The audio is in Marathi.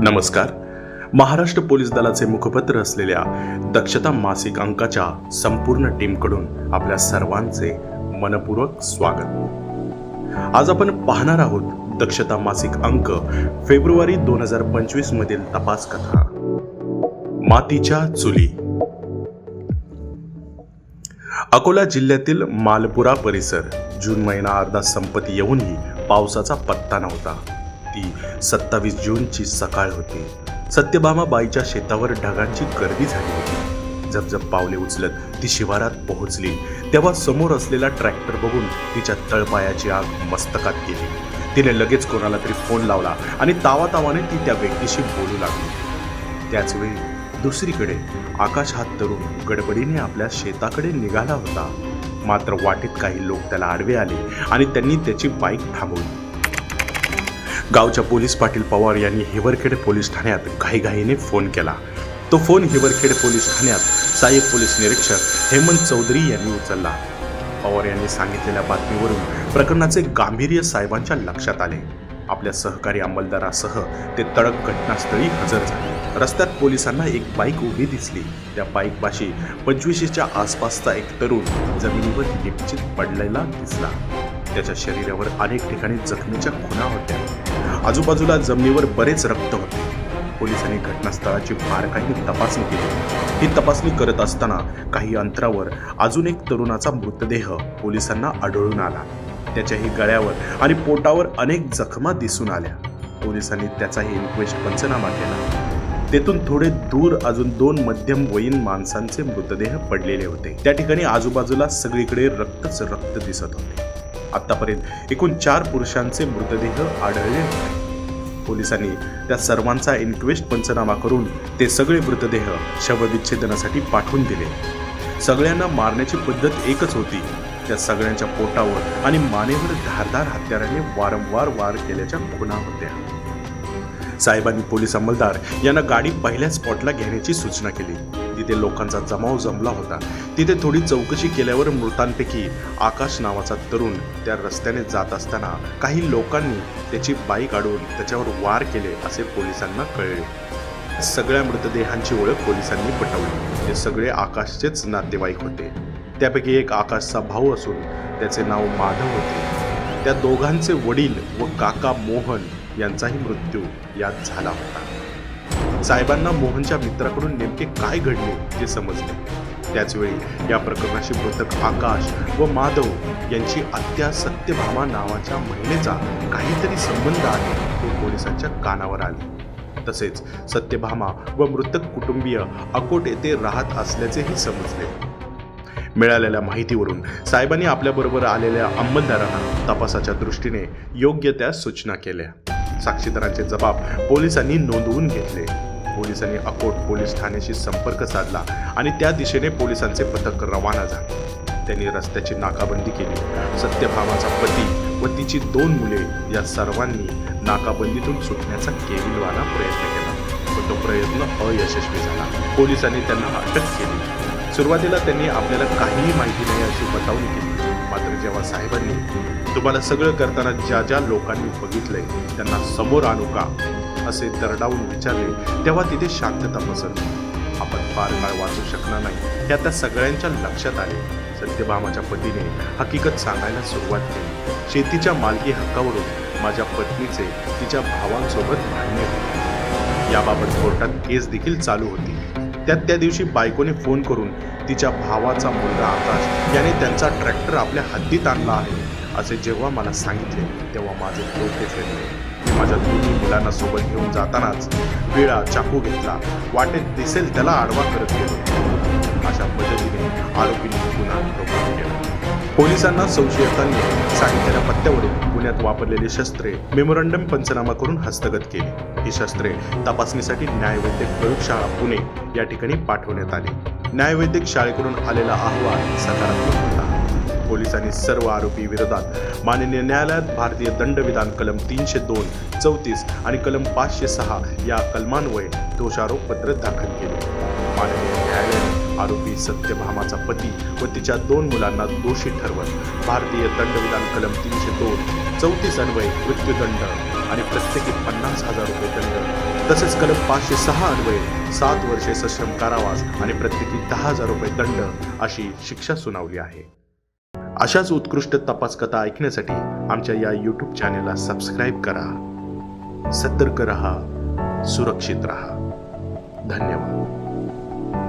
नमस्कार. महाराष्ट्र पोलीस दलाचे मुखपत्र असलेल्या दक्षता मासिक अंकाच्या संपूर्ण टीमकडून आपल्या सर्वांचे मनपूर्वक स्वागत. आज आपण पाहणार आहोत दक्षता मासिक अंक फेब्रुवारी दोन हजार पंचवीस मधील तपास कथा. मातीच्या चुली. अकोला जिल्ह्यातील मालपुरा परिसर जून महिना अर्धा संपत येऊनही पावसाचा पत्ता नव्हता. ती सत्तावीस जूनची सकाळ होती. सत्यभामा बाईच्या शेतावर ढगांची गर्दी झाली होती. जपजप पावले उचलत ती शिवारात पोहोचली. तेव्हा समोर असलेला ट्रॅक्टर बघून तिच्या तळपायाची आग मस्तकात गेली. तिने लगेच कोणाला तरी फोन लावला आणि तावातावाने ती त्या व्यक्तीशी बोलू लागली. त्याचवेळी दुसरीकडे आकाश हात तरुण गडबडीने आपल्या शेताकडे निघाला होता. मात्र वाटेत काही लोक त्याला आडवे आले आणि त्यांनी त्याची बाईक थांबवली. गावच्या पोलीस पाटील पवार यांनी हिवरखेड पोलीस ठाण्यात घाईघाईने फोन केला. तो फोन हिवरखेड पोलीस ठाण्यात सहाय्यक पोलीस निरीक्षक हेमंत चौधरी यांनी उचलला. पवार यांनी सांगितलेल्या बातमीवरून प्रकरणाचे गांभीर्य साहेबांच्या लक्षात आले. आपल्या सहकारी अंमलदारासह ते तडक घटनास्थळी हजर झाले. रस्त्यात पोलिसांना एक बाईक उभी दिसली. त्या बाईकपाशी पंचवीसच्या आसपासचा एक तरुण जमिनीवर निश्चित पडलेला दिसला. त्याच्या शरीरावर अनेक ठिकाणी जखमीच्या खुणा होत्या. आजूबाजूला जमिनीवर बरेच रक्त होते. पोलिसांनी घटनास्थळाची बारकाईने तपासणी केली. ही तपासणी करत असताना काही अंतरावर अजून एक तरुणाचा मृतदेह पोलिसांना आढळून आला. त्याच्याही गळ्यावर आणि पोटावर अनेक जखमा दिसून आल्या. पोलिसांनी त्याचाही इन्क्वेस्ट पंचनामा केला. तेथून थोडे दूर अजून दोन मध्यम वयीन माणसांचे मृतदेह पडलेले होते. त्या ठिकाणी आजूबाजूला सगळीकडे रक्तच रक्त दिसत होते. आतापर्यंत एकूण चार पुरुषांचे मृतदेह आढळले होते पोलिसांनी त्या सर्वांचा इन्क्वेस्ट पंचनामा करून ते सगळे मृतदेह शवविच्छेदनासाठी पाठवून दिले. सगळ्यांना मारण्याची पद्धत एकच होती. त्या सगळ्यांच्या पोटावर आणि मानेवर धारदार हत्याराने वारंवार वार केल्याच्या खुणा होत्या. साहेबांनी पोलीस अंमलदार यांना गाडी पहिल्या स्पॉटला घेण्याची सूचना केली. तिथे लोकांचा जमाव जमला होता. तिथे थोडी चौकशी केल्यावर मृतांपैकी आकाश नावाचा तरुण त्या रस्त्याने जात असताना काही लोकांनी त्याची बाईक अडवून त्याच्यावर वार केले असे पोलिसांना कळले. सगळ्या मृतदेहांची ओळख पोलिसांनी पटवली. ते सगळे आकाशचेच नातेवाईक होते. त्यापैकी एक आकाशचा भाऊ असून त्याचे नाव माधव होते. त्या दोघांचे वडील व काका मोहन यांचाही मृत्यू यात झाला होता. साहेबांना मोहनच्या मित्राकडून नेमके काय घडले ते समजले. त्याचवेळी या प्रकरणाशी मृतक आकाश व माधव यांची आत्या सत्यभामा नावाच्या महिलेचा काहीतरी संबंध आहे हे पोलिसांच्या कानावर आले. तसेच सत्यभामा व मृतक कुटुंबीय अकोट येथे राहत असल्याचेही समजले. मिळालेल्या माहितीवरून साहेबांनी आपल्याबरोबर आलेल्या अंमलदारांना तपासाच्या दृष्टीने योग्य त्या सूचना केल्या. साक्षीदारांचे जबाब पोलिसांनी नोंदवून घेतले. पोलिसांनी अकोट पोलीस ठाण्याशी संपर्क साधला आणि त्या दिशेने पोलिसांचे पथक रवाना झाले. त्यांनी रस्त्याची नाकाबंदी केली. सत्यभामाचा पती व तिची दोन मुले या सर्वांनी नाकाबंदीतून सुटण्याचा केविलवाना प्रयत्न केला. पण तो प्रयत्न अयशस्वी झाला. पोलिसांनी त्यांना अटक केली. सुरुवातीला त्यांनी आपल्याला काहीही माहिती नाही अशी बतावणी केली. मात्र जेव्हा साहेबांनी तुम्हाला सगळं करताना ज्या ज्या लोकांनी बघितलंय त्यांना समोर आणू का? असे दरडावून विचारले तेव्हा तिथे शांतता पसरली आपण फार काळ वाचू शकणार नाही हे आता सगळ्यांच्या लक्षात आले सत्यभामाच्या पतीने हकीकत सांगायला सुरुवात केली. शेतीच्या मालकी हक्कावरून माझ्या पत्नीचे तिच्या भावांसोबत भांडणे होते याबाबत कोर्टात केस देखील चालू होती. त्यात त्या दिवशी बायकोने फोन करून तिच्या भावाचा मुलगा आकाश याने त्यांचा ट्रॅक्टर आपल्या हद्दीत आणला आहे असे जेव्हा मला सांगितले तेव्हा माझे डोके फिरले. माझ्या दोन्ही मुलांना सोबत घेऊन जातानाच वेळा चाकू घेतला. वाटेत दिसेल त्याला आडवा करत गेलो. अशा पद्धतीने आरोपीने गुन्हा प्रमाण केला. पोलिसांना संशयितांनी सांगितलेल्या पत्त्यावरून पुण्यात वापरलेली शस्त्रे मेमोरंडम पंचनामा करून हस्तगत केली. ही शस्त्रे तपासणीसाठी न्यायवैद्यक प्रयोगशाळा पुणे या ठिकाणी पाठवण्यात आली. न्यायवैद्यक शाळेकडून आलेला अहवाल सकारात्मक होता. पोलिसांनी सर्व आरोपी विरोधात माननीय न्यायालयात भारतीय दंडविधान कलम तीनशे दोन चौतीस आणि कलम पाचशे सहा या कलमान्वये दोषारोपपत्र दाखल केले. माननीय न्यायालयाने आरोपी सत्यभामाचा पती व तिच्या दोन मुलांना दोषी ठरवत भारतीय दंडविधान कलम तीनशे दोन चौतीस अन्वये मृत्यूदंड आणि प्रत्येकी पन्नास हजार रुपये दंड तसेच कलम पाचशे सहा अन्वये सात वर्षे सश्रम कारावास आणि प्रत्येकी दहा हजार रुपये दंड अशी शिक्षा सुनावली आहे. अशाच उत्कृष्ट तपास कथा ऐकण्यासाठी आमच्या या यूट्यूब चॅनेलला सबस्क्राईब करा. सतर्क रहा सुरक्षित रहा. धन्यवाद.